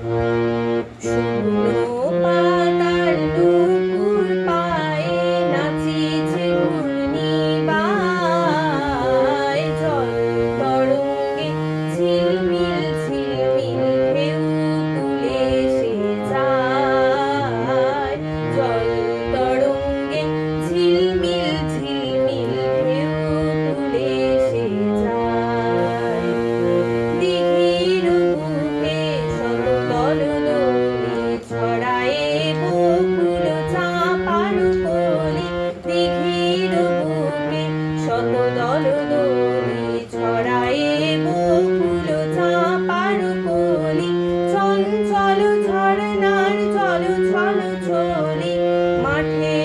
说好。জলদরি ছড়ায়ে বকুল চাপার কলি চঞ্চল ঝরনার জল ছল চলে মাঠে